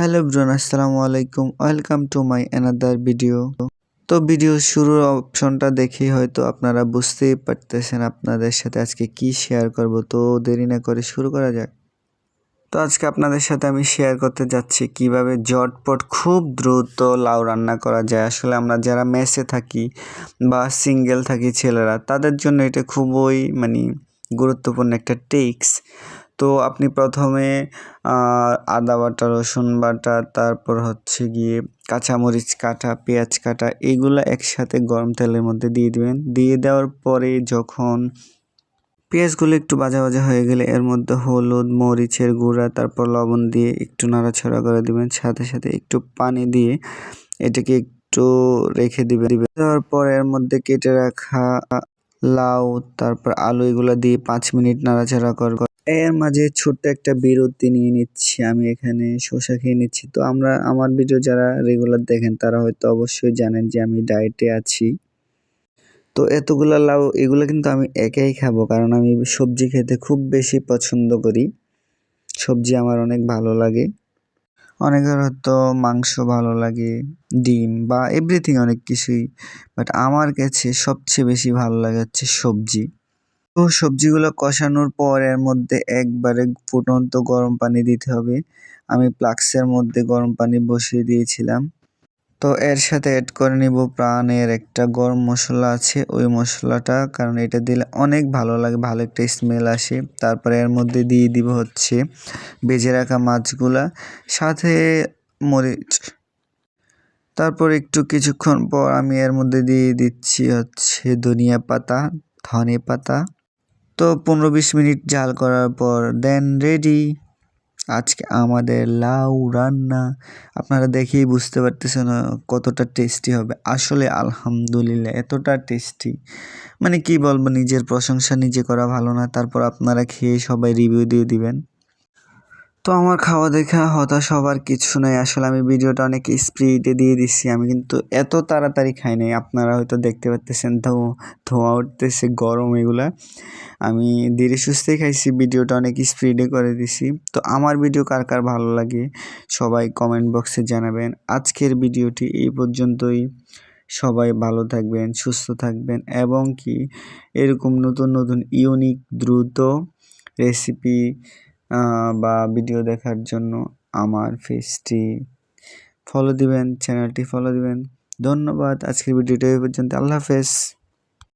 Hello ব্রন আসসালামু আলাইকুম। Welcome to my another video. তো ভিডিও শুরুর অপশনটা দেখেই হয়তো আপনারা বুঝতেই পারতেছেন আপনাদের সাথে আজকে কি শেয়ার করব। তো দেরি না করে শুরু করা যাক। তো আজকে আপনাদের সাথে আমি শেয়ার করতে যাচ্ছি কীভাবে জটপট খুব দ্রুত লাউ রান্না করা যায়। আসলে আমরা যারা মেসে থাকি বা সিঙ্গেল থাকি ছেলেরা, তাদের জন্য এটা খুবই মানে গুরুত্বপূর্ণ একটা টিক্স তো আপনি প্রথমে আদা বাটা, রসুন বাটা, তারপর হচ্ছে গিয়ে কাঁচামরিচ কাটা, পেঁয়াজ কাটা, এগুলো একসাথে গরম তেলের মধ্যে দিয়ে দিবেন। দিয়ে দেওয়ার পরে যখন পেঁয়াজগুলো একটু ভাজা ভাজা হয়ে গেলে এর মধ্যে হলুদ, মরিচের গুঁড়া, তারপর লবণ দিয়ে একটু নাড়াছাড়া করে দিবেন। সাথে সাথে একটু পানি দিয়ে এটাকে একটু রেখে দিবে দেওয়ার পর এর মধ্যে কেটে রাখা লাউ, তারপর আলু এগুলো দিয়ে পাঁচ মিনিট নাড়াচাড়া কর এর মাঝে ছোট্ট একটা বিরতি নিয়ে নিচ্ছি, আমি এখানে শসা খেয়ে নিচ্ছি। তো আমরা, আমার ভিডিও যারা রেগুলার দেখেন, তারা হয়তো অবশ্যই জানেন যে আমি ডায়েটে আছি। তো এতগুলো লাউ, এগুলো কিন্তু আমি একাই খাব, কারণ আমি সবজি খেতে খুব বেশি পছন্দ করি। সবজি আমার অনেক ভালো লাগে। অনেকের হয়তো মাংস ভালো লাগে, ডিম বা এভরিথিং অনেক কিছুই বাট আমার কাছে সবচেয়ে বেশি ভালো লাগে হচ্ছে সবজি। তো সবজিগুলো কষানোর পর এর মধ্যে একবারে ফুটন্ত গরম পানি দিতে হবে। আমি প্লাক্সের মধ্যে গরম পানি বসিয়ে দিয়েছিলাম। তো এর সাথে অ্যাড করে নিব প্রাণের একটা গরম মশলা আছে, ওই মশলাটা, কারণ এটা দিলে অনেক ভালো লাগে, ভালো একটা স্মেল আসে। তারপরে এর মধ্যে দিয়ে দিব হচ্ছে বেজে রাখা মাছগুলা, সাথে মরিচ। তারপর একটু কিছুক্ষণ পর আমি এর মধ্যে দিয়ে দিচ্ছি হচ্ছে ধনিয়া পাতা, ধনে পাতা। তো পনেরো বিশ মিনিট জাল করার পর দেন রেডি আজকে আমাদের লাউ রান্না। আপনারা দেখেই বুঝতে পারতেছেন কতটা টেস্টি হবে। আসলে আলহামদুলিল্লাহ এতটা টেস্টি মানে কি বলব, নিজের প্রশংসা নিজে করা ভালো না, তারপর আপনারা খেয়ে সবাই রিভিউ দিয়ে দিবেন। তো আমার খাওয়া দেখা হতাশ হবার কিছু নাই। আসলে আমি ভিডিওটা অনেক স্পিডে দিয়ে দিচ্ছি আমি কিন্তু এত তাড়াতাড়ি খাই নাই। আপনারা হয়তো দেখতে পাচ্তেছেন তো ধোঁয়া উঠতেছে, গরম এগুলা। আমি ধীরে সুস্থে খাইছি। ভিডিওটা অনেক স্পিডে করে দিছি। তো আমার ভিডিও কার কার ভালো লাগে সবাই কমেন্ট বক্সে জানাবেন। আজকের ভিডিওটি এই পর্যন্তই। সবাই ভালো থাকবেন, সুস্থ থাকবেন এবং কি এরকম নতুন নতুন ইউনিক দ্রুত রেসিপি বা ভিডিও দেখার জন্য আমার ফেসটি ফলো দিবেন চ্যানেলটি ফলো দিবেন। ধন্যবাদ, আজকের ভিডিওটি এই পর্যন্ত। আল্লাহ হাফেজ।